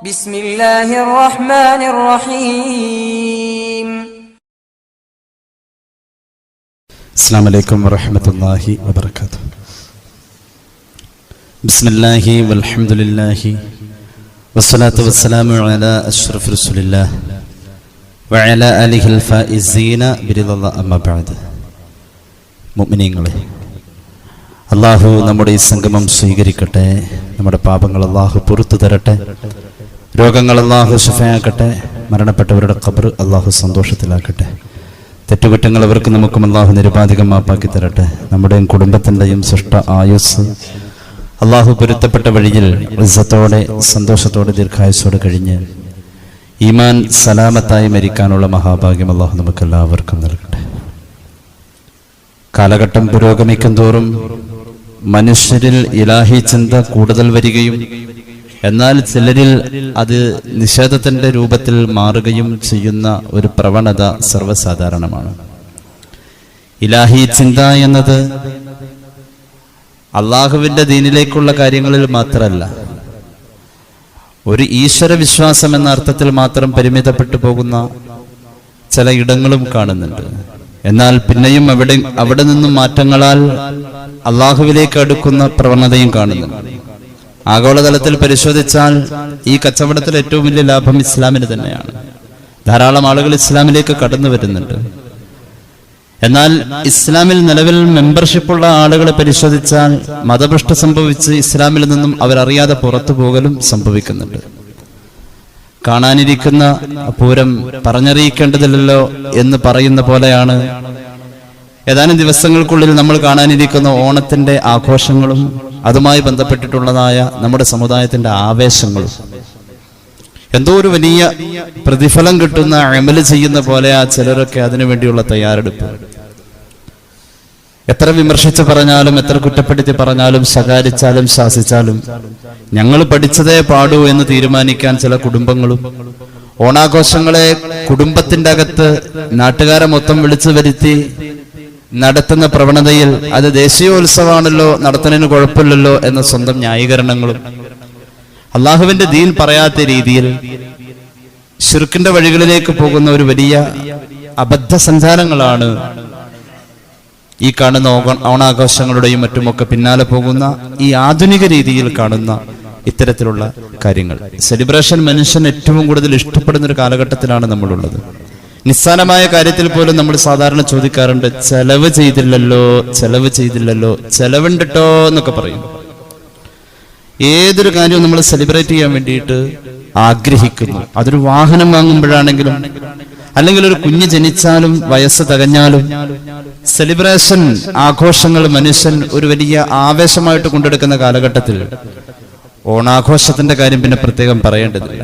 ബിസ്മില്ലാഹിർ റഹ്മാനിർ റഹീം അസ്സാം വലൈക്കും വറഹമത്തല്ലാഹി വബർക്കാത്തു ബിസ്മില്ലാഹി വൽഹംദുലില്ലാഹി വസ്സലാത്തു വസ്സലാമു അലാ അഷ്റഫ് റസൂലില്ലാഹ് വഅലാ ആലിഹിൽ ഫായിസീന ബിറിദല്ലാഹ് അമ്മ ബഅദ്. മുഅ്മിനീങ്ങളെ അള്ളാഹു നമ്മുടെ ഈ സംഗമം സ്വീകരിക്കട്ടെ നമ്മുടെ പാപങ്ങൾ അള്ളാഹു പുറത്തു തരട്ടെ രോഗങ്ങൾ അള്ളാഹു ശുഭയാക്കട്ടെ മരണപ്പെട്ടവരുടെ ഖബർ അള്ളാഹു സന്തോഷത്തിലാക്കട്ടെ. തെറ്റുകുറ്റങ്ങൾ അവർക്ക് നമുക്കും അള്ളാഹു നിരുപാധികം മാപ്പാക്കി തരട്ടെ. നമ്മുടെയും കുടുംബത്തിന്റെയും സൃഷ്ട ആയുസ് അള്ളാഹു പൊരുത്തപ്പെട്ട വഴിയിൽ ഉത്സത്തോടെ സന്തോഷത്തോടെ ദീർഘായുസോടെ കഴിഞ്ഞ് ഈമാൻ സലാമത്തായി മരിക്കാനുള്ള മഹാഭാഗ്യം അള്ളാഹു നമുക്ക് എല്ലാവർക്കും നൽകട്ടെ. കാലഘട്ടം പുരോഗമിക്കും തോറും മനുഷ്യരിൽ ഇലാഹി ചിന്ത കൂടുതൽ വരികയും എന്നാൽ ചിലരിൽ അത് നിഷേധത്തിന്റെ രൂപത്തിൽ മാറുകയും ചെയ്യുന്ന ഒരു പ്രവണത സർവസാധാരണമാണ്. ഇലാഹി ചിന്ത എന്നത് അള്ളാഹുവിന്റെ ദീനിലേക്കുള്ള കാര്യങ്ങളിൽ മാത്രമല്ല ഒരു ഈശ്വര വിശ്വാസം എന്ന അർത്ഥത്തിൽ മാത്രം പരിമിതപ്പെട്ടു പോകുന്ന ചില ഇടങ്ങളും കാണുന്നുണ്ട്. എന്നാൽ പിന്നെയും അവിടെ അവിടെ നിന്നും മാറ്റങ്ങളാൽ അള്ളാഹുവിലേക്ക് അടുക്കുന്ന പ്രവണതയും കാണുന്നുണ്ട്. ആഗോളതലത്തിൽ പരിശോധിച്ചാൽ ഈ കച്ചവടത്തിൽ ഏറ്റവും വലിയ ലാഭം ഇസ്ലാമിന് തന്നെയാണ്. ധാരാളം ആളുകൾ ഇസ്ലാമിലേക്ക് കടന്നു വരുന്നുണ്ട്. എന്നാൽ ഇസ്ലാമിൽ നിലവിൽ മെമ്പർഷിപ്പുള്ള ആളുകളെ പരിശോധിച്ചാൽ മതഭ്രഷ്ട സംഭവിച്ച് ഇസ്ലാമിൽ നിന്നും അവരറിയാതെ പുറത്തു പോകലും സംഭവിക്കുന്നുണ്ട്. കാണാനിരിക്കുന്ന പൂരം പറഞ്ഞറിയിക്കേണ്ടതില്ലല്ലോ എന്ന് പറയുന്ന പോലെയാണ് ഏതാനും ദിവസങ്ങൾക്കുള്ളിൽ നമ്മൾ കാണാനിരിക്കുന്ന ഓണത്തിന്റെ ആഘോഷങ്ങളും അതുമായി ബന്ധപ്പെട്ടിട്ടുള്ളതായ നമ്മുടെ സമുദായത്തിന്റെ ആവേശങ്ങളും. എന്തോ ഒരു വലിയ പ്രതിഫലം കിട്ടുന്ന അമൽ ചെയ്യുന്ന പോലെ ആ ചിലരൊക്കെ അതിനുവേണ്ടിയുള്ള തയ്യാറെടുപ്പ്. എത്ര വിമർശിച്ച് പറഞ്ഞാലും എത്ര കുറ്റപ്പെടുത്തി പറഞ്ഞാലും ശകാരിച്ചാലും ശാസിച്ചാലും ഞങ്ങൾ പഠിച്ചതേ പാടൂ എന്ന് തീരുമാനിക്കാൻ ചില കുടുംബങ്ങളും ഓണാഘോഷങ്ങളെ കുടുംബത്തിന്റെ അകത്ത് നാട്ടുകാരെ മൊത്തം വിളിച്ചു വരുത്തി നടത്തുന്ന പ്രവണതയിൽ അത് ദേശീയോത്സവമാണല്ലോ നടത്തുന്നതിന് കുഴപ്പമില്ലല്ലോ എന്ന സ്വന്തം ന്യായീകരണങ്ങളും. അള്ളാഹുവിന്റെ ദീൻ പറയാത്ത രീതിയിൽ ഷിർക്കിന്റെ വഴികളിലേക്ക് പോകുന്ന ഒരു വലിയ അബദ്ധ സഞ്ചാരങ്ങളാണ് ഈ കാണുന്ന ഓണാഘോഷങ്ങളുടെയും മറ്റുമൊക്കെ പിന്നാലെ പോകുന്ന ഈ ആധുനിക രീതിയിൽ കാണുന്ന ഇത്തരത്തിലുള്ള കാര്യങ്ങൾ. സെലിബ്രേഷൻ മനുഷ്യൻ ഏറ്റവും കൂടുതൽ ഇഷ്ടപ്പെടുന്ന ഒരു കാലഘട്ടത്തിലാണ് നമ്മളുള്ളത്. നിസ്സാരമായ കാര്യത്തിൽ പോലും നമ്മൾ സാധാരണ ചോദിക്കാറുണ്ട് ചെലവ് ചെയ്തില്ലല്ലോ ചെലവ് ചെയ്തില്ലല്ലോ ചെലവുണ്ടിട്ടോ എന്നൊക്കെ പറയും. ഏതൊരു കാര്യവും നമ്മൾ സെലിബ്രേറ്റ് ചെയ്യാൻ വേണ്ടിയിട്ട് ആഗ്രഹിക്കുന്നു. അതൊരു വാഹനം വാങ്ങുമ്പോഴാണെങ്കിലും അല്ലെങ്കിൽ ഒരു കുഞ്ഞ് ജനിച്ചാലും വയസ്സ് തകഞ്ഞാലും സെലിബ്രേഷൻ ആഘോഷങ്ങൾ മനുഷ്യൻ ഒരു വലിയ ആവേശമായിട്ട് കൊണ്ടെടുക്കുന്ന കാലഘട്ടത്തിൽ ഓണാഘോഷത്തിന്റെ കാര്യം പിന്നെ പ്രത്യേകം പറയേണ്ടതില്ല.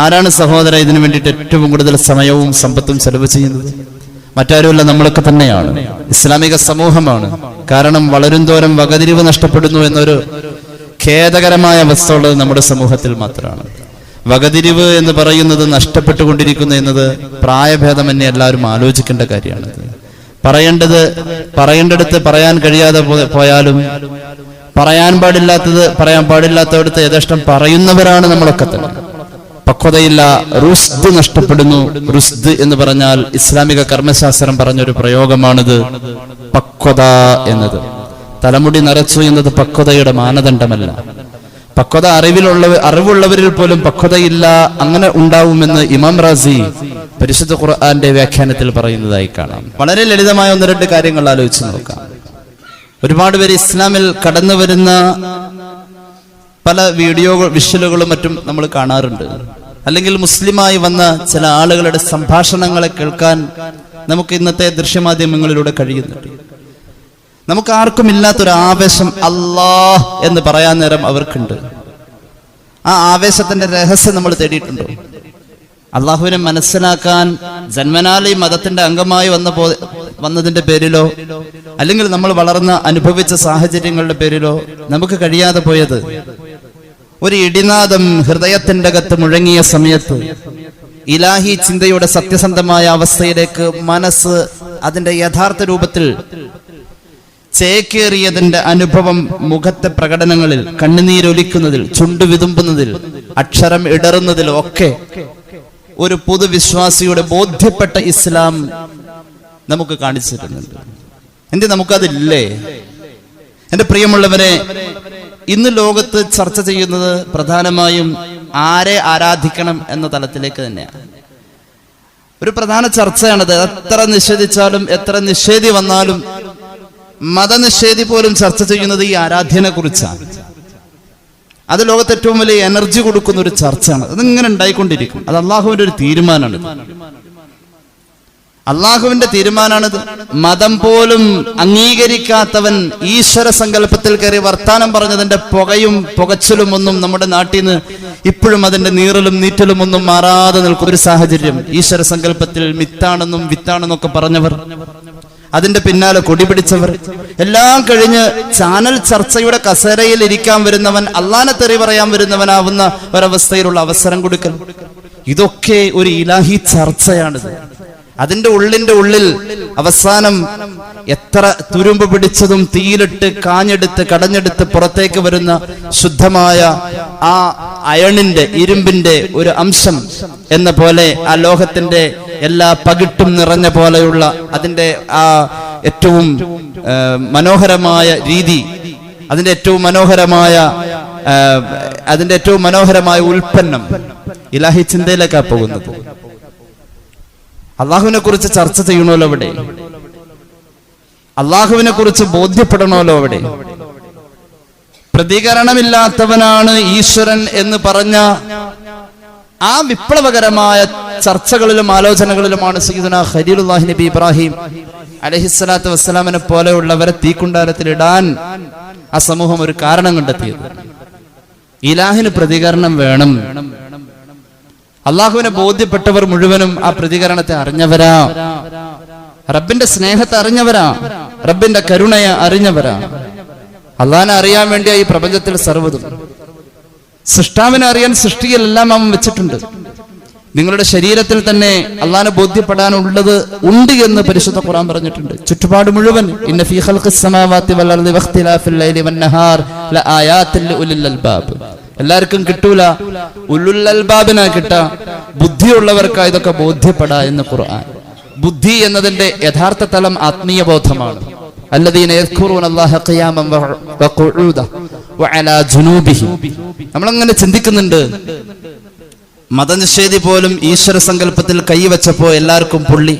ആരാണ് സഹോദര ഇതിനു വേണ്ടിയിട്ട് ഏറ്റവും കൂടുതൽ സമയവും സമ്പത്തും ചെലവ് ചെയ്യുന്നത്? മറ്റാരുമല്ല നമ്മളൊക്കെ തന്നെയാണ്. ഇസ്ലാമിക സമൂഹമാണ്. കാരണം വളരും തോരം വകതിരിവ് നഷ്ടപ്പെടുന്നു എന്നൊരു ഖേദകരമായ അവസ്ഥ ഉള്ളത് നമ്മുടെ സമൂഹത്തിൽ മാത്രമാണ്. വകതിരിവ് എന്ന് പറയുന്നത് നഷ്ടപ്പെട്ടുകൊണ്ടിരിക്കുന്നു എന്നത് പ്രായഭേദമന്യേ എല്ലാവരും ആലോചിക്കേണ്ട കാര്യമാണ്. പറയേണ്ടത് പറയേണ്ടടുത്ത് പറയാൻ കഴിയാതെ പോയാലും പറയാൻ പാടില്ലാത്തത് പറയാൻ പാടില്ലാത്തവിടുത്തെ യഥേഷ്ടം പറയുന്നവരാണ് നമ്മളൊക്കെ തന്നെ. പക്വതയില്ല റുസ്ദ് നഷ്ടപ്പെടുന്നു. റുസ്ദ് എന്ന് പറഞ്ഞാൽ ഇസ്ലാമിക കർമ്മശാസ്ത്രം പറഞ്ഞൊരു പ്രയോഗമാണിത്. പക്വത എന്നത്. തലമുടി നിറച്ചു എന്നത് പക്വതയുടെ മാനദണ്ഡമല്ല. പക്വത അറിവിലുള്ള അറിവുള്ളവരിൽ പോലും പക്വതയില്ല അങ്ങനെ ഉണ്ടാവുമെന്ന് ഇമാം റാസി പരിശുദ്ധ ഖുർആന്റെ വ്യാഖ്യാനത്തിൽ പറയുന്നതായി കാണാം. വളരെ ലളിതമായ ഒന്ന് രണ്ട് കാര്യങ്ങൾ ആലോചിച്ച് നോക്കാം. ഒരുപാട് പേര് ഇസ്ലാമിൽ കടന്നു വരുന്ന പല വീഡിയോ വിഷ്വലുകളും മറ്റും നമ്മൾ കാണാറുണ്ട്. അല്ലെങ്കിൽ മുസ്ലിമായി വന്ന ചില ആളുകളുടെ സംഭാഷണങ്ങളെ കേൾക്കാൻ നമുക്ക് ഇന്നത്തെ ദൃശ്യമാധ്യമങ്ങളിലൂടെ കഴിയുന്നുണ്ട്. നമുക്ക് ആർക്കും ഇല്ലാത്തൊരു ആവേശം അല്ലാഹ് എന്ന് പറയാൻ നേരം അവർക്കുണ്ട്. ആ ആവേശത്തിന്റെ രഹസ്യം നമ്മൾ തേടിയിട്ടുണ്ടോ? അള്ളാഹുവിനെ മനസ്സിലാക്കാൻ ജന്മനാലി മതത്തിന്റെ അംഗമായി വന്ന പോ വന്നതിന്റെ പേരിലോ അല്ലെങ്കിൽ നമ്മൾ വളർന്ന അനുഭവിച്ച സാഹചര്യങ്ങളുടെ പേരിലോ നമുക്ക് കഴിയാതെ പോയത് ഒരു ഇടിനാദം ഹൃദയത്തിന്റെ അകത്ത് മുഴങ്ങിയ സമയത്ത് ഇലാഹി ചിന്തയുടെ സത്യസന്ധമായ അവസ്ഥയിലേക്ക് മനസ്സ് അതിന്റെ യഥാർത്ഥ രൂപത്തിൽ ചേക്കേറിയതിന്റെ അനുഭവം മുഖത്തെ പ്രകടനങ്ങളിൽ കണ്ണുനീരൊലിക്കുന്നതിൽ ചുണ്ടു വിതുമ്പുന്നതിൽ അക്ഷരം ഇടറുന്നതിൽ ഒക്കെ ഒരു പൊതുവിശ്വാസിയുടെ ബോധ്യപ്പെട്ട ഇസ്ലാം നമുക്ക് കാണിച്ചിരുന്നുണ്ട് എന്ത് നമുക്കതില്ലേ? എന്റെ പ്രിയമുള്ളവരെ ഇന്ന് ലോകത്ത് ചർച്ച ചെയ്യുന്നത് പ്രധാനമായും ആരെ ആരാധിക്കണം എന്ന തലത്തിലേക്ക് തന്നെയാണ്. ഒരു പ്രധാന ചർച്ചയാണത്. എത്ര നിഷേധിച്ചാലും എത്ര നിഷേധി വന്നാലും മതനിഷേധി പോലും ചർച്ച ചെയ്യുന്നത് ഈ ആരാധ്യനെ കുറിച്ചാണ്. അത് ലോകത്ത് ഏറ്റവും വലിയ എനർജി കൊടുക്കുന്ന ഒരു ചർച്ചയാണ്. അതിങ്ങനെ ഉണ്ടായിക്കൊണ്ടിരിക്കും. അത് അള്ളാഹുവിന്റെ ഒരു തീരുമാനമാണ് അള്ളാഹുവിന്റെ തീരുമാനമാണിത് മതം പോലും അംഗീകരിക്കാത്തവൻ ഈശ്വര സങ്കല്പത്തിൽ കയറി വർത്താനം പറഞ്ഞതിന്റെ പുകയും പുകച്ചിലും ഒന്നും നമ്മുടെ നാട്ടിൽ നിന്ന് ഇപ്പോഴും അതിന്റെ നീറലും നീറ്റലും ഒന്നും മാറാതെ നിൽക്കുന്ന ഒരു സാഹചര്യം. ഈശ്വര സങ്കല്പത്തിൽ മിത്താണെന്നും വിത്താണെന്നൊക്കെ പറഞ്ഞവർ. അതിന്റെ പിന്നാലെ കൊടി പിടിച്ചവർ. എല്ലാം കഴിഞ്ഞ് ചാനൽ ചർച്ചയുടെ കസേരയിൽ ഇരിക്കാൻ വരുന്നവൻ അള്ളാനെ തെറി പറയാൻ വരുന്നവനാവുന്ന ഒരവസ്ഥയിലുള്ള അവസരം കൊടുക്കൽ. ഇതൊക്കെ ഒരു ഇലാഹി ചർച്ചയാണിത്. അതിന്റെ ഉള്ളിന്റെ ഉള്ളിൽ അവസാനം എത്ര തുരുമ്പ് പിടിച്ചതും തീയിലിട്ട് കാഞ്ഞെടുത്ത് കടഞ്ഞെടുത്ത് പുറത്തേക്ക് വരുന്ന ശുദ്ധമായ ആ അയണിന്റെ ഇരുമ്പിന്റെ ഒരു അംശം എന്ന പോലെ ആ ലോഹത്തിന്റെ എല്ലാ പകിട്ടും നിറഞ്ഞ പോലെയുള്ള അതിന്റെ ആ ഏറ്റവും മനോഹരമായ രീതി അതിന്റെ ഏറ്റവും മനോഹരമായ അതിന്റെ ഏറ്റവും മനോഹരമായ ഉൽപ്പന്നം ഇലാഹി ചിന്തയിലേക്കാ പോകുന്നത്. അള്ളാഹുവിനെ കുറിച്ച് ചർച്ച ചെയ്യണമല്ലോ അവിടെ. അള്ളാഹുവിനെ കുറിച്ച് ബോധ്യപ്പെടണമല്ലോ അവിടെ. പ്രതികരണമില്ലാത്തവനാണ് ഈശ്വരൻ എന്ന് പറഞ്ഞ ആ വിപ്ലവകരമായ ചർച്ചകളിലും ആലോചനകളിലുമാണ് സീദന ഖലീലുല്ലാഹി നബി ഇബ്രാഹിം അലഹിസ്സലാത്തു വസ്സലാമിനെ പോലെയുള്ളവരെ തീക്കുണ്ടാരത്തിൽ ഇടാൻ ആ സമൂഹം ഒരു കാരണം കണ്ടെത്തിയത്. ഇലാഹിന് പ്രതികരണം വേണം. അള്ളാഹുവിനെ ബോധ്യപ്പെട്ടവർ മുഴുവനും ആ പ്രതികരണത്തെ അറിഞ്ഞവരാ. റബ്ബിന്റെ സ്നേഹത്തെ അറിഞ്ഞവരാ. റബ്ബിന്റെ കരുണയെ അറിഞ്ഞവരാ. അള്ളാഹിനെ അറിയാൻ വേണ്ടിയാ ഈ പ്രപഞ്ചത്തിൽ സർവതും. സൃഷ്ടാവിനെ അറിയാൻ സൃഷ്ടിയിലെല്ലാം അവൻ വെച്ചിട്ടുണ്ട്. നിങ്ങളുടെ ശരീരത്തിൽ തന്നെ അള്ളാഹിനെ ബോധ്യപ്പെടാനുള്ളത് ഉണ്ട് എന്ന് പരിശുദ്ധ ഖുർആൻ പറഞ്ഞിട്ടുണ്ട്. ചുറ്റുപാട് മുഴുവൻ ഇന്ന ഫീ വൽ വഖ്തിലാഫിൽ ലൈലി അൽബാബ്. എല്ലാവർക്കും കിട്ടൂല. ഉല്ലുല്ലൽബാബിനാ കിട്ട. ബുദ്ധിയുള്ളവർക്ക് ഇതൊക്കെ ബോധ്യപ്പെട എന്ന് ഖുർആൻ. ബുദ്ധി എന്നതിന്റെ യഥാർത്ഥ തലം ആത്മീയ ബോധമാണ് നമ്മളങ്ങനെ ചിന്തിക്കുന്നുണ്ട്. മതനിഷേധി പോലും ഈശ്വര സങ്കല്പത്തിൽ കൈവച്ചപ്പോ എല്ലാവർക്കും പുള്ളി.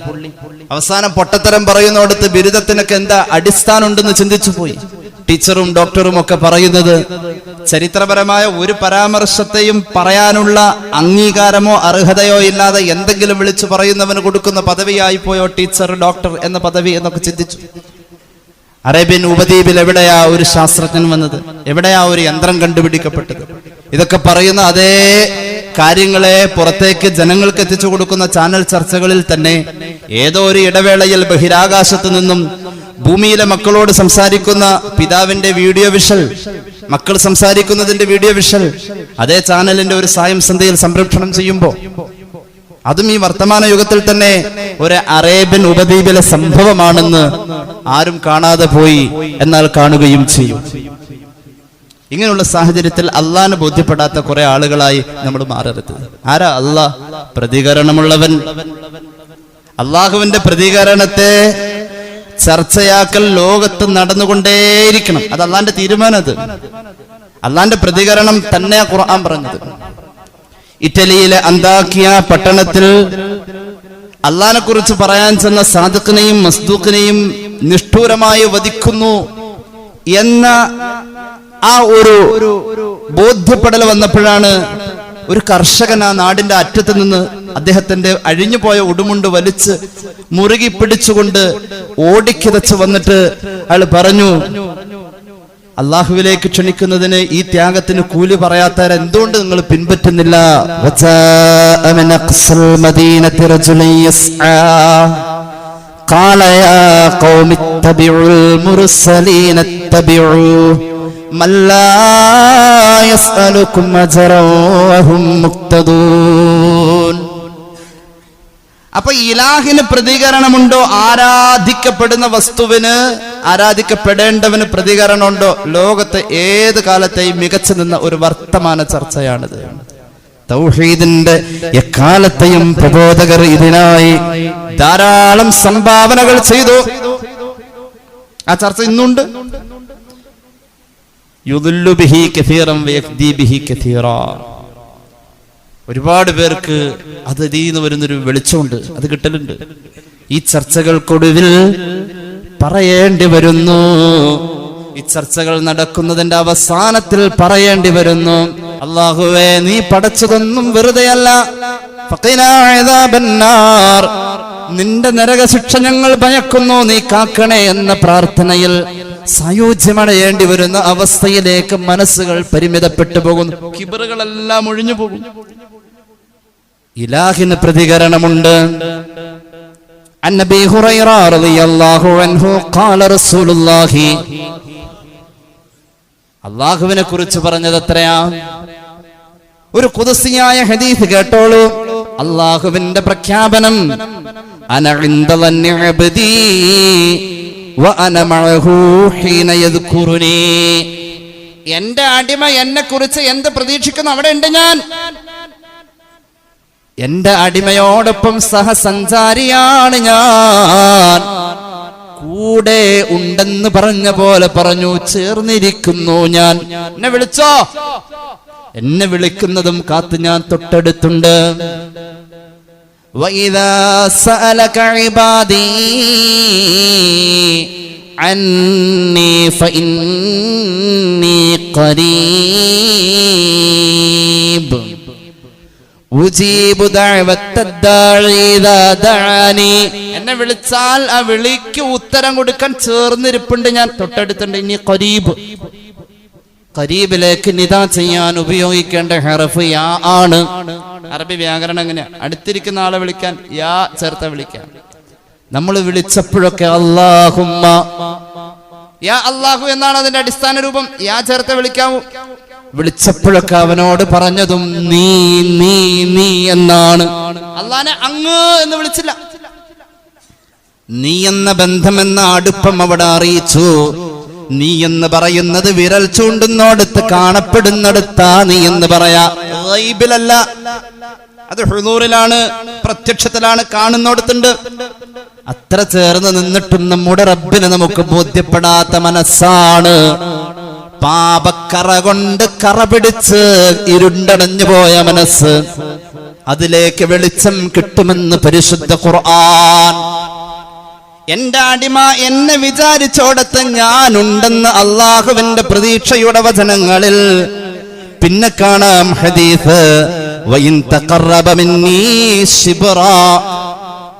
അവസാനം പൊട്ടത്തരം പറയുന്നോടത്ത് ബിരുദത്തിനൊക്കെ എന്താ അടിസ്ഥാനം ഉണ്ടെന്ന് ചിന്തിച്ചു പോയി. ടീച്ചറും ഡോക്ടറും ഒക്കെ പറയുന്നത് ചരിത്രപരമായ ഒരു പരാമർശത്തെയും പറയാനുള്ള അംഗീകാരമോ അർഹതയോ ഇല്ലാതെ എന്തെങ്കിലും വിളിച്ചു പറയുന്നവന് കൊടുക്കുന്ന പദവിയായി പോയോ ടീച്ചർ ഡോക്ടർ എന്ന പദവി എന്നൊക്കെ ചിന്തിച്ചു. അറേബ്യൻ ഉപദ്വീപിൽ എവിടെയാ ഒരു ശാസ്ത്രജ്ഞൻ വന്നത്? എവിടെയാ ഒരു യന്ത്രം കണ്ടുപിടിക്കപ്പെട്ടത്? ഇതൊക്കെ പറയുന്ന അതേ കാര്യങ്ങളെ പുറത്തേക്ക് ജനങ്ങൾക്ക് എത്തിച്ചു കൊടുക്കുന്ന ചാനൽ ചർച്ചകളിൽ തന്നെ ഏതോ ഒരു ഇടവേളയിൽ ബഹിരാകാശത്ത് നിന്നും ഭൂമിയിലെ മക്കളോട് സംസാരിക്കുന്ന പിതാവിന്റെ വീഡിയോ വിഷൽ മക്കൾ സംസാരിക്കുന്നതിന്റെ വീഡിയോ വിഷൽ അതേ ചാനലിന്റെ ഒരു സായം സന്ധ്യയിൽ സംരക്ഷണം ചെയ്യുമ്പോൾ അതും ഈ വർത്തമാന യുഗത്തിൽ തന്നെ ഒരു അറേബ്യൻ ഉപദ്വീപിലെ സംഭവമാണെന്ന് ആരും കാണാതെ പോയി എന്നാൽ കാണുകയും ചെയ്യും. ഇങ്ങനെയുള്ള സാഹചര്യത്തിൽ അള്ളാഹിനെ ബോധ്യപ്പെടാത്ത കുറെ ആളുകളായി നമ്മൾ മാറരുത്. ആരാ അള്ളാഹ്? പ്രതികരണമുള്ളവൻ. അള്ളാഹുവിന്റെ പ്രതികരണത്തെ ചർച്ചയാക്കൽ ലോകത്ത് നടന്നുകൊണ്ടേയിരിക്കണം. അത് അള്ളാന്റെ തീരുമാനം അത് അള്ളാന്റെ പ്രതികരണം തന്നെ ഖുർആൻ പറഞ്ഞത്. ഇറ്റലിയിലെ അന്താക്കിയ പട്ടണത്തിൽ അള്ളഹാനെ കുറിച്ച് പറയാൻ ചെന്ന സാധുക്കിനെയും മസ്ദൂക്കിനെയും നിഷ്ഠൂരമായി വധിക്കുന്നു എന്ന ആ ഒരു ബോധ്യപ്പെടൽ വന്നപ്പോഴാണ് ഒരു കർഷകൻ ആ നാടിന്റെ അറ്റത്ത് നിന്ന് അദ്ദേഹത്തിന്റെ അഴിഞ്ഞുപോയ ഉടുമുണ്ട് വലിച്ച് മുറുകി പിടിച്ചുകൊണ്ട് ഓടിക്കിതച്ച് വന്നിട്ട് അയാൾ പറഞ്ഞു അള്ളാഹുവിലേക്ക് ക്ഷണിക്കുന്നതിന് ഈ ത്യാഗത്തിന് കൂലി പറയാത്തവർ എന്തുകൊണ്ട് നിങ്ങൾ പിൻപറ്റുന്നില്ല وجاء من أقصى المدينة رجل يسعى قال يا قوم اتبعوا المرسلين اتبعوا അപ്പൊ ഇലാഹിന് പ്രതികരണമുണ്ടോ? ആരാധിക്കപ്പെടുന്ന വസ്തുവിന് ആരാധിക്കപ്പെടേണ്ടവന് പ്രതികരണമുണ്ടോ? ലോകത്തെ ഏത് കാലത്തെയും മികച്ചു നിന്ന ഒരു വർത്തമാന ചർച്ചയാണിത്. തൗഹീദിന്റെ എക്കാലത്തെയും പ്രബോധകർ ഇതിനായി ധാരാളം സംഭാവനകൾ ചെയ്തു. ആ ചർച്ച ഇന്നുണ്ട്. ഒരുപാട് പേർക്ക് അത് ഇതിന്ന് വരുന്നൊരു വെളിച്ചമുണ്ട് അത് കിട്ടലുണ്ട്. ഈ ചർച്ചകൾക്കൊടുവിൽ പറയേണ്ടി വരുന്നു. ഈ ചർച്ചകൾ നടക്കുന്നതിന്റെ അവസാനത്തിൽ പറയേണ്ടി വരുന്നു. അള്ളാഹുവേ നീ പടച്ചതൊന്നും വെറുതെയല്ല. നിന്റെ നരകശിക്ഷ ഞങ്ങൾ ഭയക്കുന്നു നീ കാക്കണേ എന്ന പ്രാർത്ഥനയിൽ സായോജ്യമടയേണ്ടി വരുന്ന അവസ്ഥയിലേക്ക് മനസ്സുകൾ പരിമിതപ്പെട്ടു പോകുന്നു. കിബറുകളെല്ലാം ഒഴിഞ്ഞു പോകും. ഇലാഹിന് പ്രതികരണമുണ്ട്. ഹുറൈറ റളിയല്ലാഹു അൻഹു ഖാല റസൂലുള്ളാഹി. അള്ളാഹുവിനെ കുറിച്ച് പറഞ്ഞത് എത്രയാ? ഒരു കുതിസിയായ ഹദീസ് കേട്ടോളൂ. അള്ളാഹുവിന്റെ പ്രഖ്യാപനം എന്റെ അടിമ എന്നെ കുറിച്ച് എന്ത് പ്രതീക്ഷിക്കുന്നു? അവിടെ ഉണ്ട് ഞാൻ. എന്റെ അടിമയോടൊപ്പം സഹസഞ്ചാരിയാണ് ഞാൻ. കൂടെ ഉണ്ടെന്ന് പറഞ്ഞ പോലെ പറഞ്ഞു ചേർന്നിരിക്കുന്നു ഞാൻ. എന്നെ വിളിച്ചോ? എന്നെ വിളിക്കുന്നതും കാത്ത് ഞാൻ തൊട്ടടുത്തുണ്ട്. وإذا سألك عبادي عني فإني قريب ഉജീബു ദഅവത്തദ്ദാഇ ഇദാ ദഅാനി. എന്നെ വിളിച്ചാൽ ആ വിളിക്ക് ഉത്തരം കൊടുക്കാൻ ചേർന്നിരിപ്പുണ്ട് ഞാൻ തൊട്ടടുത്തുണ്ട് ഇനി ഖരീബ് ഖരീബിലേക്ക് നിദാ ചെയ്യാൻ ഉപയോഗിക്കേണ്ട ഹെറഫ് യാ ആണ്. അറബി വ്യാകരണം എങ്ങനെയാ അടുത്തിരിക്കുന്ന ആളെ വിളിക്കാൻ യാ ചേർത്ത വിളിക്കാൻ നമ്മൾ വിളിച്ചപ്പോഴൊക്കെ അള്ളാഹുമ്മ യാ അള്ളാഹു എന്നാണ് അതിന്റെ അടിസ്ഥാന രൂപം. യാ ചേർത്ത് വിളിക്കാവൂ. വിളിച്ചപ്പോഴൊക്കെ അവനോട് പറഞ്ഞതും നീ നീ നീ എന്നാണ്. അള്ളാനെ അങ്ങ് എന്ന് വിളിച്ചില്ല. നീ എന്ന ബന്ധമെന്ന അടുപ്പം അവിടെ അറിയിച്ചു. നീ എന്ന് പറയുന്നത് വിരൽ ചൂണ്ടുന്നോടത്ത് കാണപ്പെടുന്നിടത്താ നീ എന്ന് പറയാ. അത് ഹുദൂറിലാണ് പ്രത്യക്ഷത്തിലാണ് കാണുന്നോടത്തുണ്ട്. അത്ര ചേർന്ന് നിന്നിട്ടും നമ്മുടെ റബ്ബിന് നമുക്ക് ബോധ്യപ്പെടാത്ത മനസ്സാണ്. പാപക്കറ കൊണ്ട് കറ പിടിച്ച് ഇരുണ്ടടഞ്ഞു പോയ മനസ്സ്. അതിലേക്ക് വെളിച്ചം കിട്ടുമെന്ന് പരിശുദ്ധ ഖുർആൻ എന്റെ അടിമ എന്നെ വിചാരിച്ചോടത്ത് ഞാനുണ്ടെന്ന് അള്ളാഹുവിന്റെ പ്രതീക്ഷയുടെ വചനങ്ങളിൽ. പിന്നെ കാണാം ഹദീസ്.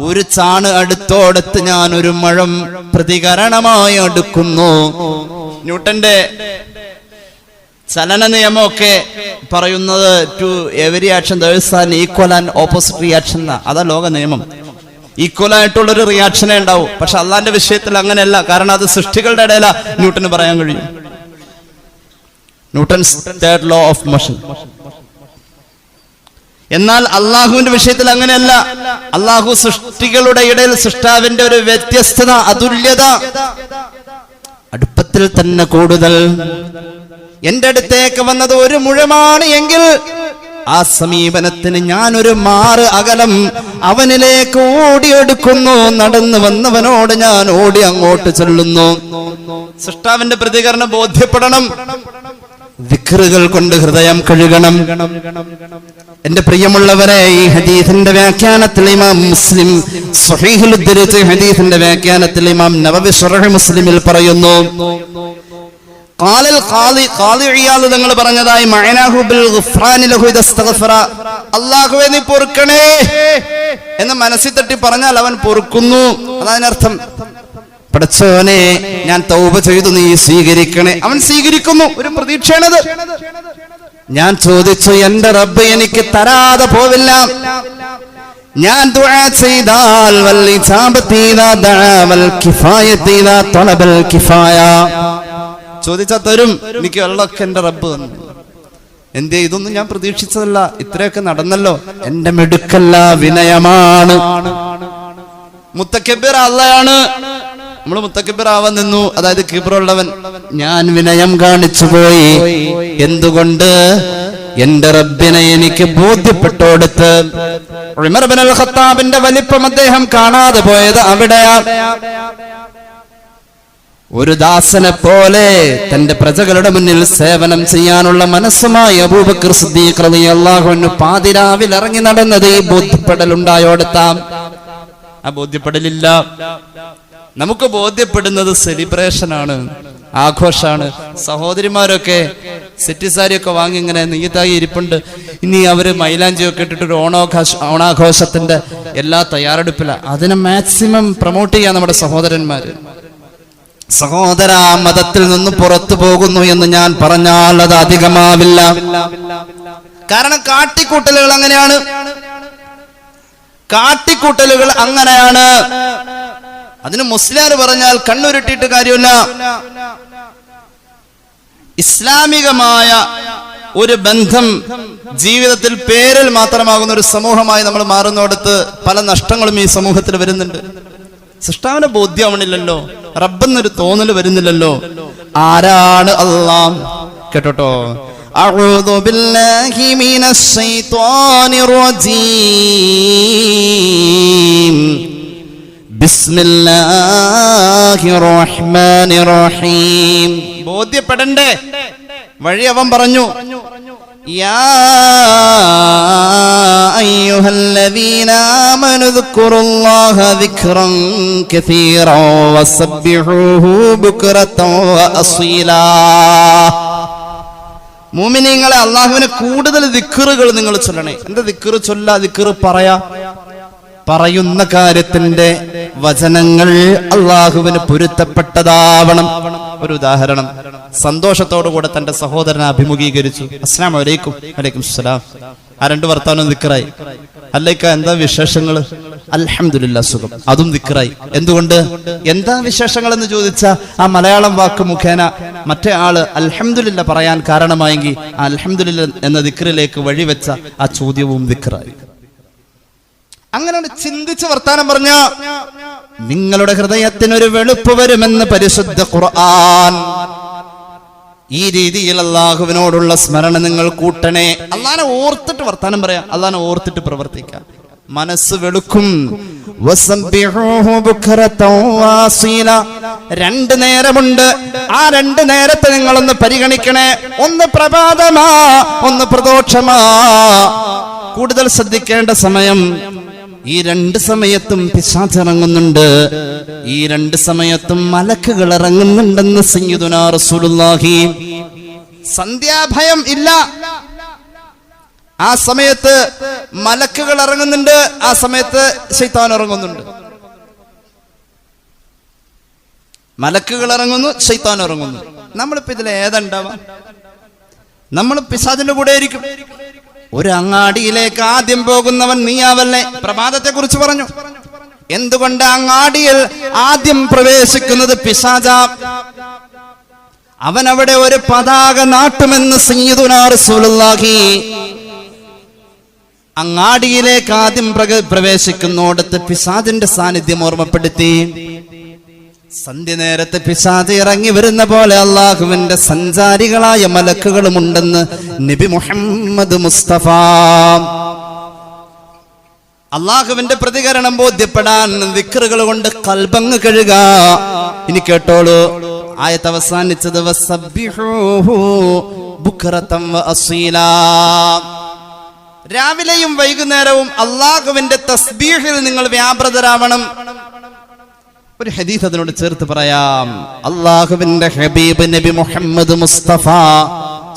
ഒരു ചാണ് അടുത്തോടത്ത് ഞാൻ ഒരു മഴം പ്രതികരണമായി അടുക്കുന്നു. ന്യൂട്ടന്റെ ചലന നിയമമൊക്കെ പറയുന്നത് to every action equal and opposite reaction അതാ ലോക നിയമം. ഈക്വൽ ആയിട്ടുള്ള ഒരു റിയാക്ഷനേ ഉണ്ടാവും. പക്ഷെ അള്ളാന്റെ വിഷയത്തിൽ അങ്ങനെയല്ല. കാരണം അത് സൃഷ്ടികളുടെ ഇടയില ന്യൂട്ടന് പറയാൻ കഴിയും. Newton's third law of motion എന്നാൽ അള്ളാഹുവിന്റെ വിഷയത്തിൽ അങ്ങനെയല്ല. അള്ളാഹു സൃഷ്ടികളുടെ ഇടയിൽ സൃഷ്ടാവിന്റെ ഒരു വ്യത്യസ്തത അതുല്യത. അടുപ്പത്തിൽ തന്നെ കൂടുതൽ. എന്റെ അടുത്തേക്ക് വന്നത് ഒരു മുഴമാണ് എങ്കിൽ ആ സമീപനത്തിന് ഞാനൊരു മാറ് അകലം അവനിലേക്ക് ഓടിയെടുക്കുന്നു. നടന്നു വന്നവനോട് ഞാൻ ഓടി അങ്ങോട്ട് ചെല്ലുന്നു. സൃഷ്ടാവിന്റെ പ്രതികരണം ബോധ്യപ്പെടണം. വിക്രുകൾ കൊണ്ട് ഹൃദയം കഴുകണം. എന്റെ പ്രിയമുള്ളവരെ ഈ ഹദീഫിന്റെ വ്യാഖ്യാനത്തിൽ ഇമാം മുസ്ലിം സ്വഹീഹിൽ ഉദ്ധരിച്ച് ഹദീഫിന്റെ വ്യാഖ്യാനത്തിൽ ഇമാം നവവി ഷറഹ് മുസ്ലിമിൽ പറയുന്നു ഖാലിൽ ഖാദി ഖാദി ഇയാദ് തങ്ങൾ പറഞ്ഞതായി മഅനാഹു ബിൽ ഗുഫ്റാനി ലഹു ഇസ്തഗ്ഫറ അല്ലാഹുവേ നീ പൊറുക്കണേ. എന്ന് മനസ്സിൽ തട്ടി പറഞ്ഞാൽ അവൻ പൊറുക്കുന്നു. അതാണ് പടച്ചോനെ ഞാൻ തൗബ ചെയ്തു നീ സ്വീകരിക്കണേ. അവൻ സ്വീകരിക്കുന്നു. ഒരു പ്രതീക്ഷയാണത്. ഞാൻ ചോദിച്ചു എന്റെ റബ്ബ് എനിക്ക് തരാതെ പോവില്ല. ഞാൻ ദുആ ചെയ്താൽ വൽ ഇജാബത്തി ഇദാ ദഅ വൽ കിഫായ. ചോദിച്ചാ തരും എനിക്ക് വെള്ളമൊക്കെ എന്റെ റബ്ബ് തന്നു. എന്തേ ഇതൊന്നും ഞാൻ പ്രതീക്ഷിച്ചതല്ല. ഇത്രയൊക്കെ നടന്നല്ലോ. എന്റെ മെടുക്കല്ല വിനയമാണ്. മുത്തക്കബീർ അള്ളയാണ്. നമ്മൾ മുത്തക്കിബിറാവാൻ നിന്നു. അതായത് കിബറുള്ളവൻ ഞാൻ വിനയം കാണിച്ചു പോയി. എന്തുകൊണ്ട്? എന്റെ റബ്ബിനെ എനിക്ക് ബോധ്യപ്പെട്ടോടുത്ത്. ഉമർബിൻ അൽ ഖത്താബിന്റെ വലിപ്പം അദ്ദേഹം കാണാതെ പോയത് അവിടെയാണ് ഒരു ദാസനെ പോലെ തന്റെ പ്രജകളുടെ മുന്നിൽ സേവനം ചെയ്യാനുള്ള മനസ്സുമായി അബൂബക്കർ സിദ്ദീഖ് അൻഹു പാതിരാവിൽ ഇറങ്ങി നടന്നത് ഈ ബോധ്യപ്പെടലുണ്ടായോടത്താം. ആ ബോധ്യപ്പെടലില്ല. നമുക്ക് ബോധ്യപ്പെടുന്നത് സെലിബ്രേഷൻ ആണ് ആഘോഷാണ്. സഹോദരിമാരൊക്കെ സെറ്റി സാരിയൊക്കെ വാങ്ങി ഇങ്ങനെ നീത്തായി ഇരിപ്പുണ്ട്. ഇനി അവർ മൈലാഞ്ചിയൊക്കെ ഇട്ടിട്ട് ഒരു ഓണാഘോഷ ഓണാഘോഷത്തിന്റെ എല്ലാ തയ്യാറെടുപ്പില. അതിനെ മാക്സിമം പ്രൊമോട്ട് ചെയ്യാൻ നമ്മുടെ സഹോദരന്മാര്. സഹോദര മതത്തിൽ നിന്ന് പുറത്തു പോകുന്നു എന്ന് ഞാൻ പറഞ്ഞാൽ അത് അധികമാവില്ല. കാരണം കാട്ടിക്കൂട്ടലുകൾ അങ്ങനെയാണ്. കാട്ടിക്കൂട്ടലുകൾ അങ്ങനെയാണ്. അതിന് മുസ്ലിം പറഞ്ഞാൽ കണ്ണുരുട്ടിയിട്ട് കാര്യമില്ല. ഇസ്ലാമികമായ ഒരു ബന്ധം ജീവിതത്തിൽ പേരിൽ മാത്രമാകുന്ന ഒരു സമൂഹമായി നമ്മൾ മാറുന്നിടത്ത് പല നഷ്ടങ്ങളും ഈ സമൂഹത്തിൽ വരുന്നുണ്ട്. സൃഷ്ടാവിന്റെ ബോധ്യമാവണില്ലല്ലോ റബ്ബെന്നൊരു തോന്നൽ വരുന്നില്ലല്ലോ ആരാണ് അള്ളാം കേട്ടോട്ടോ أعوذ بالله من الشيطان الرجيم بسم الله الرحمن الرحيم ബോധ്യപ്പെടണ്ടേ വഴി അവൻ പറഞ്ഞു يا أيها الذين آمنوا اذكروا الله ذكرا كثيرا وسبحوه بكرة وأصيلا മൂമിനിങ്ങളെ അള്ളാഹുവിന് കൂടുതൽ ദിക്കറുകൾ നിങ്ങൾ ചൊല്ലണേ എന്താ ദിക്കറ് ചൊല്ല ദിക്കറ് പറയാ പറയുന്ന കാര്യത്തിന്റെ വചനങ്ങൾ അള്ളാഹുവിന് പൊരുത്തപ്പെട്ടതാവണം. ഒരു ഉദാഹരണം. സന്തോഷത്തോടു കൂടെ തന്റെ സഹോദരനെ അഭിമുഖീകരിച്ചു. അസ്ലാം വലൈക്കും വലൈക്കും സ്ലാം ആ രണ്ട് വർത്താനം നിക്കറായി അല്ലേക്ക എന്താ വിശേഷങ്ങൾ അൽഹംദുലില്ലാ സുഖം. അതും നിക്കറായി എന്തുകൊണ്ട്? എന്താ വിശേഷങ്ങൾ എന്ന് ചോദിച്ച ആ മലയാളം വാക്ക് മുഖേന മറ്റേ ആൾ അലഹമില്ല പറയാൻ കാരണമായെങ്കിൽ ആ അൽഹംദുലില്ല എന്ന ദിക്കറിലേക്ക് വഴിവെച്ച ആ ചോദ്യവും ദിക്കറായി അങ്ങനെ ചിന്തിച്ച് വർത്താനം പറഞ്ഞ നിങ്ങളുടെ ഹൃദയത്തിന് ഒരു വെളുപ്പ് വരുമെന്ന് പരിശുദ്ധ ഖുർആൻ. ഈ രീതിയിൽ അള്ളാഹുവിനോടുള്ള സ്മരണ നിങ്ങൾ കൂട്ടണേ. അള്ളാനെ ഓർത്തിട്ട് വർത്താനം പറയാം. അള്ളാനെ ഓർത്തിട്ട് പ്രവർത്തിക്കാം. മനസ്സ് വെളുക്കും. രണ്ട് നേരമുണ്ട്. ആ രണ്ട് നേരത്തെ നിങ്ങളൊന്ന് പരിഗണിക്കണേ. ഒന്ന് പ്രഭാതമാ ഒന്ന് പ്രദോഷമാ. കൂടുതൽ ശ്രദ്ധിക്കേണ്ട സമയം ഈ രണ്ട് സമയത്തും പിശാചിറങ്ങുന്നുണ്ട് ഈ രണ്ട് സമയത്തും മലക്കുകൾ ഇറങ്ങുന്നുണ്ടെന്ന് സയ്യിദുനാ റസൂലുള്ളാഹി. സന്ധ്യാഭയം ഇല്ല. ആ സമയത്ത് മലക്കുകൾ ഇറങ്ങുന്നുണ്ട്. ആ സമയത്ത് ശൈത്താൻ ഇറങ്ങുന്നുണ്ട്. മലക്കുകൾ ഇറങ്ങുന്നു ശൈത്താൻ ഇറങ്ങുന്നു. നമ്മളിപ്പോ ഇതിൽ ഏതാണ്ടാവാം? നമ്മൾ പിശാദിന്റെ കൂടെ ആയിരിക്കും. ഒരു അങ്ങാടിയിലേക്ക് ആദ്യം പോകുന്നവൻ നീയാവല്ലേ പ്രഭാതത്തെ കുറിച്ച് പറഞ്ഞു. എന്തുകൊണ്ട് അങ്ങാടിയിൽ ആദ്യം പ്രവേശിക്കുന്നത് പിശാച? അവൻ അവിടെ ഒരു പതാക നാട്ടുമെന്ന് സീതുനാർഹി അങ്ങാടിയിലേക്ക് ആദ്യം പ്രവേശിക്കുന്നോടത്ത് പിശാദിന്റെ സാന്നിധ്യം ഓർമ്മപ്പെടുത്തി. സന്ധ്യ നേരത്തെ പിശാജ് ഇറങ്ങി വരുന്ന പോലെ അള്ളാഹുവിന്റെ സഞ്ചാരികളായ മലക്കുകളും ഉണ്ടെന്ന് നബി മുഹമ്മദ് മുസ്തഫ. അള്ളാഹുവിന്റെ പ്രതികരണം ബോധ്യപ്പെടാൻ വിക്രുകൾ കൊണ്ട് കൽബങ്ങ് കഴുക. ഇനി കേട്ടോളൂ. ആയത്ത് അവസാനിച്ചത്. രാവിലെയും വൈകുന്നേരവും അള്ളാഹുവിന്റെ തസ്ബീഹിൽ നിങ്ങൾ വ്യാപൃതരാവണം. ഒരു ഹദീസ് അതിനോട് ചേർത്ത് പറയാം അള്ളാഹുവിന്റെ ഹബീബ് നബി മുഹമ്മദ് മുസ്തഫ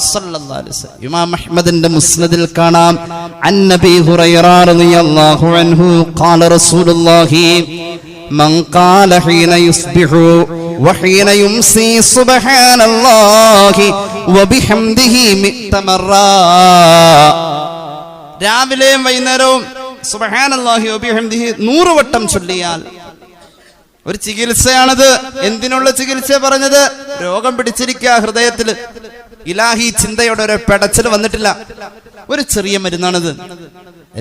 സല്ലല്ലാഹു അലൈഹി വസല്ലം. ഇമാം അഹ്മദിന്റെ മുസ്നദിൽ കാണാം അൻ നബി ഹുറൈറ റളിയല്ലാഹു അൻഹു ഖാല റസൂലുള്ളാഹി മൻ ഖാല ഹീന യുസ്ബിഹു وحين يمسي سبحان الله وبحمده مئة مرة രാവിലെയും വൈകുന്നേരവും സുബ്ഹാനല്ലാഹി വബിഹംദിഹി നൂറ് വട്ടം ചൊല്ലിയാൽ ഒരു ചികിത്സയാണത്. എന്തിനുള്ള ചികിത്സ പറഞ്ഞത്? രോഗം പിടിച്ചിരിക്കുക ഹൃദയത്തിൽ. ഇലാഹി ചിന്തയുടെ ഒരു പെടച്ചിൽ വന്നിട്ടില്ല. ഒരു ചെറിയ മരുന്നാണിത്.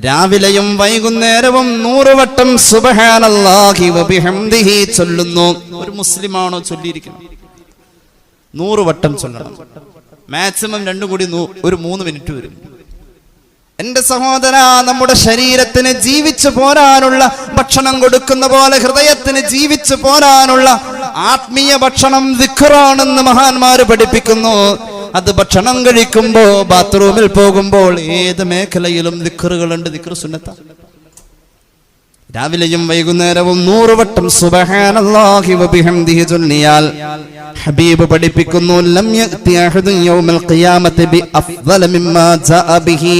രാവിലെയും വൈകുന്നേരവും നൂറുവട്ടം സുബ്ഹാനല്ലാഹി വബിഹംദിഹി ചൊല്ലുന്നു. ഒരു മുസ്ലിമാണോ ചൊല്ലിയിരിക്കുന്നത്? നൂറുവട്ടം ചൊല്ലണം. മാക്സിമം രണ്ടും കൂടി ഒരു മൂന്ന് മിനിറ്റ് വരും. എന്റെ സഹോദര നമ്മുടെ ശരീരത്തിന് ജീവിച്ചു പോരാനുള്ള ഭക്ഷണം കൊടുക്കുന്ന പോലെ ഹൃദയത്തിന് ജീവിച്ചു പോരാനുള്ള ആത്മീയ ഭക്ഷണം ദിഖറാണെന്ന് മഹാന്മാര് പഠിപ്പിക്കുന്നു. അത് ഭക്ഷണം കഴിക്കുമ്പോ ബാത്റൂമിൽ പോകുമ്പോൾ ഏത് മേഖലയിലും ദിഖറുകളുണ്ട് ദിഖർ സുന്നത്ത. രാവിലെയും വൈകുന്നേരവും നൂറ് വട്ടം സുബ്ഹാനല്ലാഹി വബിഹംദിഹി ചൊല്ലിയാൽ ഹബീബ് പഠിപ്പിക്കുന്നു ലം യഅതി അഹദുൻ യൗമൽ ഖിയാമത്തി ബി അഫ്ദല മിമ്മാ ജാഅ ബിഹി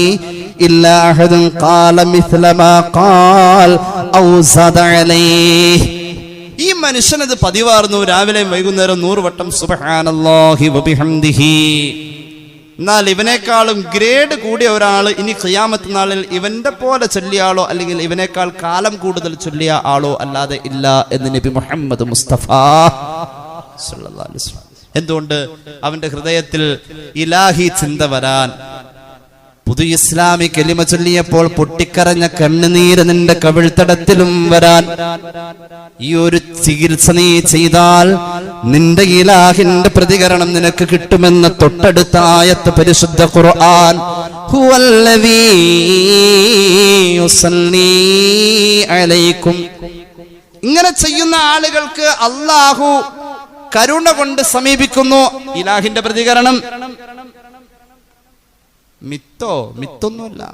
ഇല്ലാ أحد قال مثل ما قال أو زاد عليه. ഈ മനുഷ്യനത് പതിവാർന്നു. രാവിലെയും വൈകുന്നേരം നൂറ് വട്ടം സുബ്ഹാനല്ലാഹി വബിഹംദിഹി. എന്നാൽ ഇവനേക്കാളും ഗ്രേഡ് കൂടിയ ഒരാൾ ഇനി ഖിയാമത്ത് നാളിൽ ഇവന്റെ പോലെ ചൊല്ലിയാളോ അല്ലെങ്കിൽ ഇവനേക്കാൾ കാലം കൂടുതൽ ചൊല്ലിയ ആളോ അല്ലാതെ ഇല്ല എന്ന് നബി മുഹമ്മദ് മുസ്തഫ. എന്തുകൊണ്ട്? അവന്റെ ഹൃദയത്തിൽ ഇലാഹി ചിന്ത വരാൻ. പുതു ഇസ്ലാമി കെലിമ ചൊല്ലിയപ്പോൾ പൊട്ടിക്കരഞ്ഞ കണ്ണുനീര് നിന്റെ കവിൾത്തടത്തിലും വരാൻ. ഈ ഒരു ചികിത്സ നീ ചെയ്താൽ നിന്റെ ഇലാഹിന്റെ പ്രതികരണം നിനക്ക് കിട്ടുമെന്ന് തൊട്ടടുത്ത ആയത്ത് പരിശുദ്ധ ഖുർആൻ അലൈക്കും. ഇങ്ങനെ ചെയ്യുന്ന ആളുകൾക്ക് അള്ളാഹു കരുണ കൊണ്ട് സമീപിക്കുന്നു ഇലാഹിന്റെ പ്രതികരണം. മിത്തോ മിത്തൊന്നുമല്ല.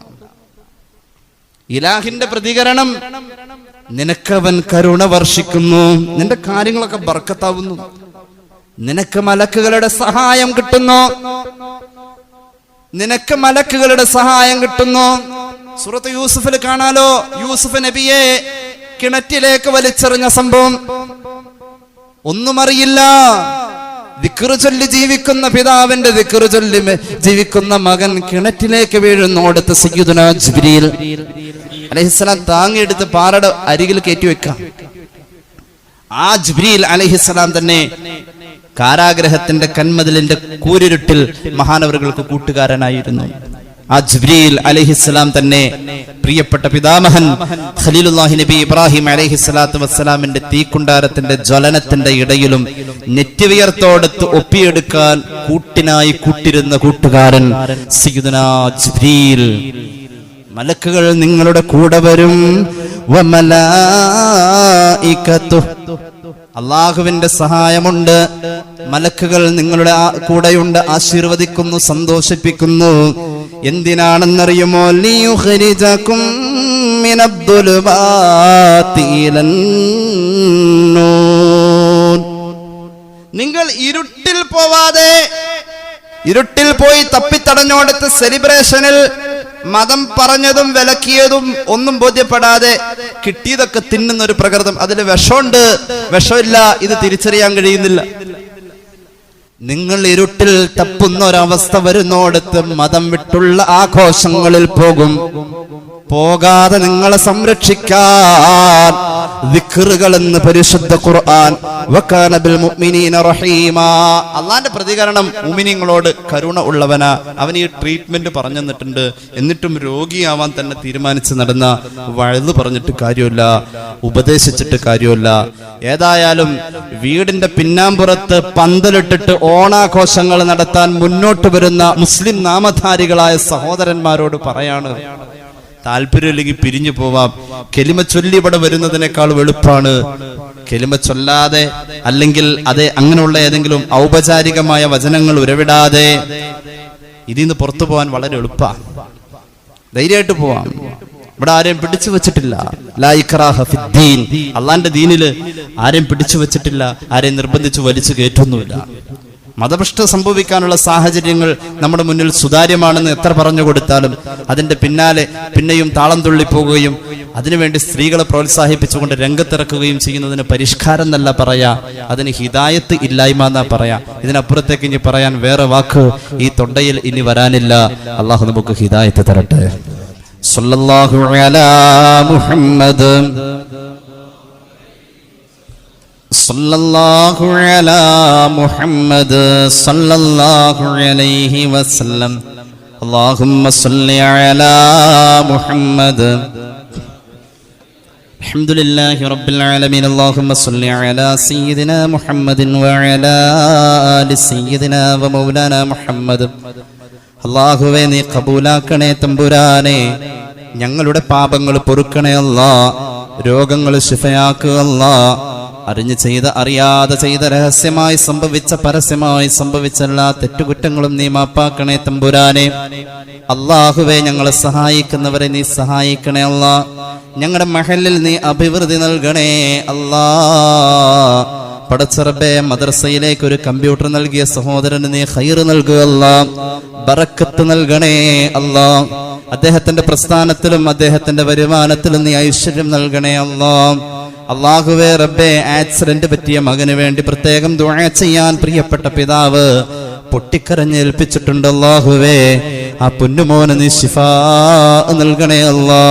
ഇലാഹിന്റെ പ്രതികരണം നിനക്കവൻ കരുണ വർഷിക്കുന്നു നിന്റെ കാര്യങ്ങളൊക്കെ ബർക്കത്താവുന്നു. നിനക്ക് മലക്കുകളുടെ സഹായം കിട്ടുന്നു. നിനക്ക് മലക്കുകളുടെ സഹായം കിട്ടുന്നു. സുഹൃത്ത് യൂസുഫിൽ കാണാലോ? യൂസുഫ് നബിയെ കിണറ്റിലേക്ക് വലിച്ചെറിഞ്ഞ സംഭവം. ഒന്നും അറിയില്ല. ദിക്റ് ചൊല്ലി ജീവിക്കുന്ന പിതാവിന്റെ ദിക്റ് ചൊല്ലി മെ- ജീവിക്കുന്ന മകൻ കിണറ്റിലേക്ക് വീഴുന്നോടത്ത് സയ്യിദുന ജിബ്രീൽ അലഹിസ്സലാം താങ്ങിയെടുത്ത് പാറയുടെ അരികിൽ കയറ്റി വെക്കാം. ആ ജിബ്രീൽ അലഹിസ്സലാം തന്നെ കാരാഗ്രഹത്തിന്റെ കന്മതിലിന്റെ കൂരിരുട്ടിൽ മഹാനവറുകൾക്ക് കൂട്ടുകാരനായിരുന്നു. ആ ജിബ്രീൽ അലഹിസ്സലാം തന്നെ പ്രിയപ്പെട്ട പിതാമഹൻ ഖലീലുല്ലാഹി നബി ഇബ്രാഹിം അലഹിസ്സലാത്തു വസ്സലാമിന്റെ തീക്കുണ്ടാരത്തിന്റെ ജ്വലനത്തിന്റെ ഇടയിലും നെറ്റിവിയർത്തോടത്ത് ഒപ്പിയെടുക്കാൻ കൂട്ടിനായി കൂട്ടിരുന്ന കൂട്ടുകാരൻ സയ്യിദുനാ ജിബ്രീൽ മലക്കുകൾ നിങ്ങളുടെ കൂടെ വരും വമലായികത്തു. അള്ളാഹുവിന്റെ സഹായമുണ്ട്. മലക്കുകൾ നിങ്ങളുടെ കൂടെയുണ്ട് ആശീർവദിക്കുന്നു സന്തോഷിപ്പിക്കുന്നു. എന്തിനാണെന്നറിയുമോ? നിങ്ങൾ ഇരുട്ടിൽ പോവാതെ ഇരുട്ടിൽ പോയി തപ്പിത്തടഞ്ഞോടത്ത് സെലിബ്രേഷനിൽ മതം പറഞ്ഞതും വിലക്കിയതും ഒന്നും ബോധ്യപ്പെടാതെ കിട്ടിയതൊക്കെ തിന്നുന്ന ഒരു പ്രകൃതം. അതിൽ വിഷമുണ്ട്. വിഷമില്ല. ഇത് തിരിച്ചറിയാൻ കഴിയുന്നില്ല. നിങ്ങൾ ഇരുട്ടിൽ തപ്പുന്ന ഒരവസ്ഥ വരുന്നോടത്ത് മതം വിട്ടുള്ള ആഘോഷങ്ങളിൽ പോകും. പോകാതെ നിങ്ങളെ സംരക്ഷിക്കാൻ ദിക്റുകൾ എന്ന് പരിശുദ്ധ ഖുർആൻ അള്ളാന്റെ പ്രതികരണം മുഅ്മിനീങ്ങളോട് കരുണ ഉള്ളവനാ. അവൻ ഈ ട്രീറ്റ്മെന്റ് പറഞ്ഞു തന്നിട്ടുണ്ട്. എന്നിട്ടും രോഗിയാവാൻ തന്നെ തീരുമാനിച്ച് നടന്ന വഴുതു പറഞ്ഞിട്ട് കാര്യമില്ല ഉപദേശിച്ചിട്ട് കാര്യമില്ല. ഏതായാലും വീടിന്റെ പിന്നാമ്പുറത്ത് പന്തലിട്ടിട്ട് ഓണാഘോഷങ്ങൾ നടത്താൻ മുന്നോട്ട് വരുന്ന മുസ്ലിം നാമധാരികളായ സഹോദരന്മാരോട് പറയാണ്. താല്പര്യമില്ലെങ്കിൽ പിരിഞ്ഞു പോവാം. കെലിമ ചൊല്ലി ഇവിടെ വരുന്നതിനേക്കാൾ വെളുപ്പാണ്. കെലിമ ചൊല്ലാതെ അല്ലെങ്കിൽ അത് അങ്ങനെയുള്ള ഏതെങ്കിലും ഔപചാരികമായ വചനങ്ങൾ ഉരവിടാതെ ഇതിൽ നിന്ന് പുറത്തു പോകാൻ വളരെ എളുപ്പമാണ് ധൈര്യമായിട്ട് പോവാം. ഇവിടെ ആരെയും പിടിച്ചു വെച്ചിട്ടില്ല. അള്ളാന്റെ ദീനിൽ ആരെയും പിടിച്ചു വെച്ചിട്ടില്ല ആരെയും നിർബന്ധിച്ച് വലിച്ചു കയറ്റൊന്നുമില്ല. മതഭ്രഷ്ട സംഭവിക്കാനുള്ള സാഹചര്യങ്ങൾ നമ്മുടെ മുന്നിൽ സുതാര്യമാണെന്ന് എത്ര പറഞ്ഞു കൊടുത്താലും അതിന്റെ പിന്നാലെ പിന്നെയും താളം തുള്ളിപ്പോകുകയും അതിനുവേണ്ടി സ്ത്രീകളെ പ്രോത്സാഹിപ്പിച്ചുകൊണ്ട് രംഗത്തിറക്കുകയും ചെയ്യുന്നതിന് പരിഷ്കാരം എന്നല്ല പറയാ അതിന് ഹിതായത്ത് ഇല്ലായ്മ എന്നാ പറയാ. ഇതിനപ്പുറത്തേക്ക് ഇനി പറയാൻ വേറെ വാക്ക് ഈ തൊണ്ടയിൽ ഇനി വരാനില്ല. അള്ളാഹു നമുക്ക് ഹിതായത്ത് തരട്ടെ. മുഹമ്മദ് صلى الله على محمد صلى الله عليه وسلم اللهم صل على محمد الحمد لله رب العالمين اللهم صل على سيدنا محمد وعلى آل سيدنا ومولانا محمد അള്ളാഹുവെ നീ കബൂലാക്കണേ തമ്പുരാനെ ഞങ്ങളുടെ പാപങ്ങൾ പൊറുക്കണേ അല്ല രോഗങ്ങൾ ശിഫയാക്കുക അല്ല അറിഞ്ഞ് ചെയ്ത അറിയാതെ ചെയ്ത രഹസ്യമായി സംഭവിച്ച പരസ്യമായി സംഭവിച്ച എല്ലാ തെറ്റുകുറ്റങ്ങളും നീ മാപ്പാക്കണേ തമ്പുരാനെ. അള്ളാഹുവെ ഞങ്ങളെ സഹായിക്കുന്നവരെ നീ സഹായിക്കണേ അല്ല ഞങ്ങളുടെ മഹലിൽ നീ അഭിവൃദ്ധി നൽകണേ അല്ലാ പടച്ചറബെ മദ്രസയിലേക്ക് ഒരു കമ്പ്യൂട്ടർ നൽകിയ സഹോദരന് നീ ഹൈർ നൽകുകയല്ല ബറക്കത്ത് നൽകണേ അല്ലാ അദ്ദേഹത്തിന്റെ പ്രസ്ഥാനത്തിലും അദ്ദേഹത്തിന്റെ വരുമാനത്തിലും നീ ഐശ്വര്യം നൽകണേ അല്ലാ അള്ളാഹുവേ റബ്ബെ ആക്സിഡന്റ് പറ്റിയ മകന് വേണ്ടി പ്രത്യേകം ദുആ ചെയ്യാൻ പ്രിയപ്പെട്ട പിതാവ് പൊട്ടിക്കരഞ്ഞേൽപ്പിച്ചിട്ടുണ്ട് അള്ളാഹുവേ. ആ പൊന്നുമോന് നീ ശിഫ നൽകണേ അല്ലാ.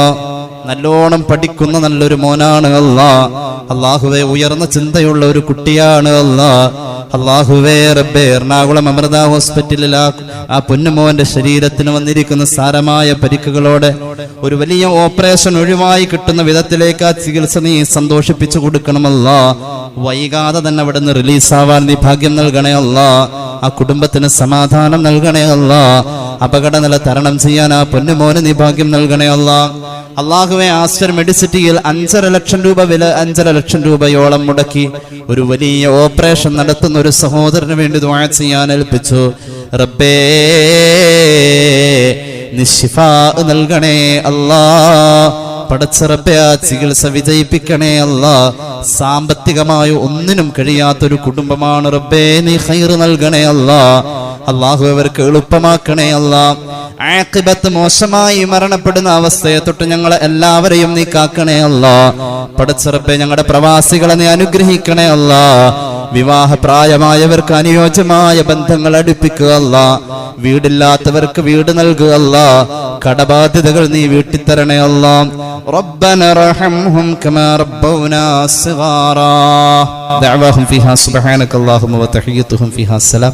നല്ലോണം പഠിക്കുന്ന നല്ലൊരു മോനാണ് അല്ല അള്ളാഹുവെ ഉയർന്ന ചിന്തയുള്ള ഒരു കുട്ടിയാണ് അല്ല അള്ളാഹുവേ റബ്ബെ എറണാകുളം അമൃത ഹോസ്പിറ്റലിൽ ആ ആ പൊന്നുമോന്റെ ശരീരത്തിന് വന്നിരിക്കുന്ന സാരമായ പരിക്കുകളോടെ ഒരു വലിയ ഓപ്പറേഷൻ ഒഴിവായി കിട്ടുന്ന വിധത്തിലേക്ക് ആ ചികിത്സ നീ സന്തോഷിപ്പിച്ചു കൊടുക്കണമല്ല വൈകാതെ തന്നെ അവിടെ നിന്ന് റിലീസാവാൻ നീ ഭാഗ്യം നൽകണേ അല്ല ആ കുടുംബത്തിന് സമാധാനം നൽകണേ അല്ല. അപകടനില തരണം ചെയ്യാൻ ആ പൊന്നുമോന് നീ ഭാഗ്യം നൽകണേ അല്ല. അള്ളാഹുവെ ആസ്റ്റർ മെഡിസിറ്റിയിൽ അഞ്ചര ലക്ഷം രൂപ വില അഞ്ചര ലക്ഷം രൂപയോളം മുടക്കി ഒരു വലിയ ഓപ്പറേഷൻ നടത്തുന്ന ഒരു സഹോദരന് വേണ്ടി ദ്വാ ചെയ്യാൻ ഏൽപ്പിച്ചു. റബ്ബേ നിശിഫ നൽകണേ അല്ലാ. പടച്ചറപ്പെ ചികിത്സ വിജയിപ്പിക്കണേ അല്ല. സാമ്പത്തികമായി ഒന്നിനും കഴിയാത്തൊരു കുടുംബമാണ് റബ്ബേ. നീ ഹൈർ നൽകണേ അല്ല. അള്ളാഹു അവർക്ക് എളുപ്പമാക്കണേ അല്ല ആക്കിബത്ത് മോശമായി മരണപ്പെടുന്ന അവസ്ഥയെ തൊട്ട് ഞങ്ങളെ എല്ലാവരെയും നീ കാക്കണേ അല്ല പടച്ചറപ്പെ ഞങ്ങളുടെ പ്രവാസികളെ നീ അനുഗ്രഹിക്കണേ അല്ല വിവാഹ പ്രായമായവർക്ക് അനുയോജ്യമായ ബന്ധങ്ങൾ അടുപ്പിക്കുക അല്ല വീടില്ലാത്തവർക്ക് വീട് നൽകുക അല്ല കടബാധ്യതകൾ നീ വീട്ടിത്തരണേ അല്ല ربنا ارحمهم كما ربونا صغارا دعواهم فيها سبحانك اللهم وتحيتهم فيها السلام